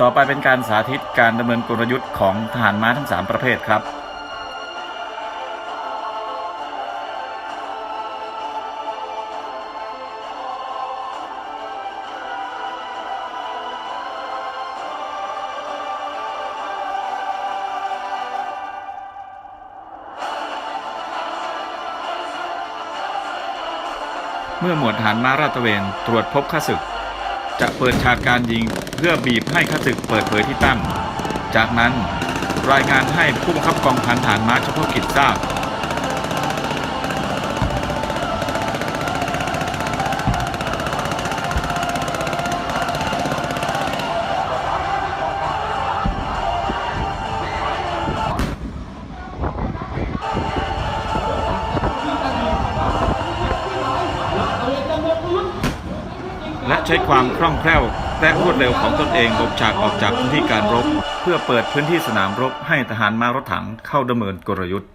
ต่อไปเป็นการสาธิตการดำเนินกลยุทธ์ของทหารม้าทั้ง 3 ประเภทครับ เมื่อหมวดทหารม้าราตรเวนตรวจพบข้าศึก จะเปิดฉากการยิงเพื่อบีบให้ข้าศึกเปิดเผยที่ตั้ง จากนั้นรายงานให้ผู้บังคับกองพันฐานม้าเฉพาะกิจทราบ ช้ความคล่องแคล่ว และรวดเร็วของตนเองหลบฉากออกจากพื้นที่การรบ เพื่อเปิดพื้นที่สนามรบให้ทหารม้ารถถังเข้าดำเนินกลยุทธ์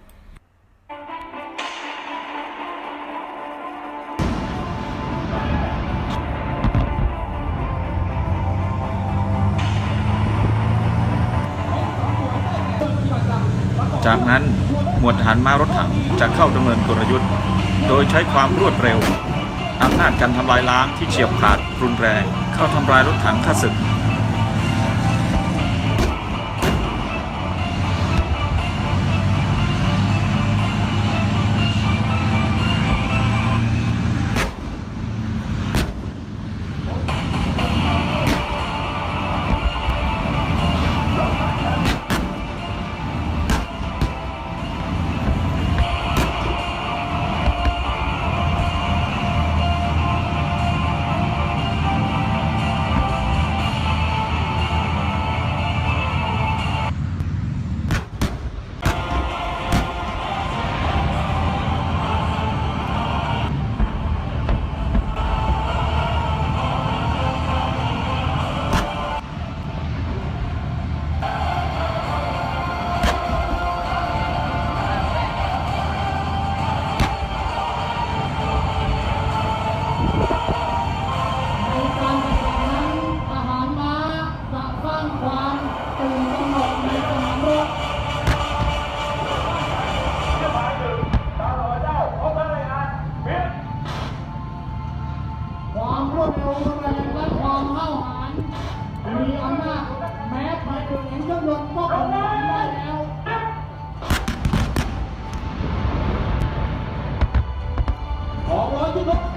จากนั้นหมวดทหารม้ารถถังจะเข้าดำเนินกลยุทธ์ โดยใช้ความรวดเร็ว อำนาจการทำลายล้างที่เฉียบขาดรุนแรง เข้าทำลายรถถังข้าศึก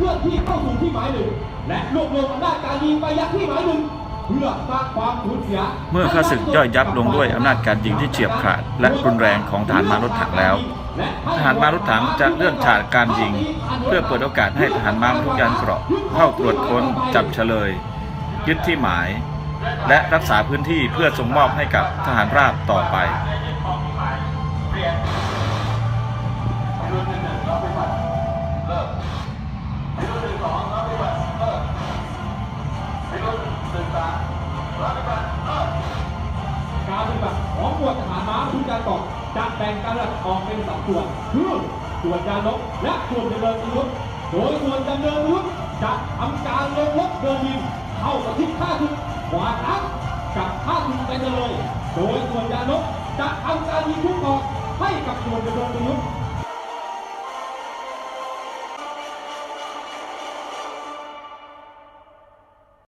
เคลื่อนที่เข้าสู่ที่หมายหนึ่งและรวบรวมอำนาจการยิงไปยังที่หมายหนึ่งเพื่อสร้างความสูญเสียเมื่อข้าศึกย่อยยับลงด้วยอำนาจการยิงที่เฉียบขาด และรุนแรงของทหารมารถถังแล้วทหารมารถถังจะเลื่อนฉากการยิง เพื่อเปิดโอกาสให้ทหารมาทุกยานเกราะเข้าตรวจค้นจับเฉลย ยึดที่หมาย และรักษาพื้นที่เพื่อส่งมอบให้กับทหารราบต่อไป การปฏิบัติของหมวดทหารม้าทุกการเกจะแบ่งการออกเป็นสองส่วนคือส่วนยานลบและส่วนดำเนินยุธโดยส่วนดำเนินยุธจะทำการลงรบเดินยิงเข้ากับทิศข้าศึกขวาทับกับข้าศึกไปเลย โดยส่วนยานลบจะทำการยิงทุกออกให้กับส่วนดำเนินยุธ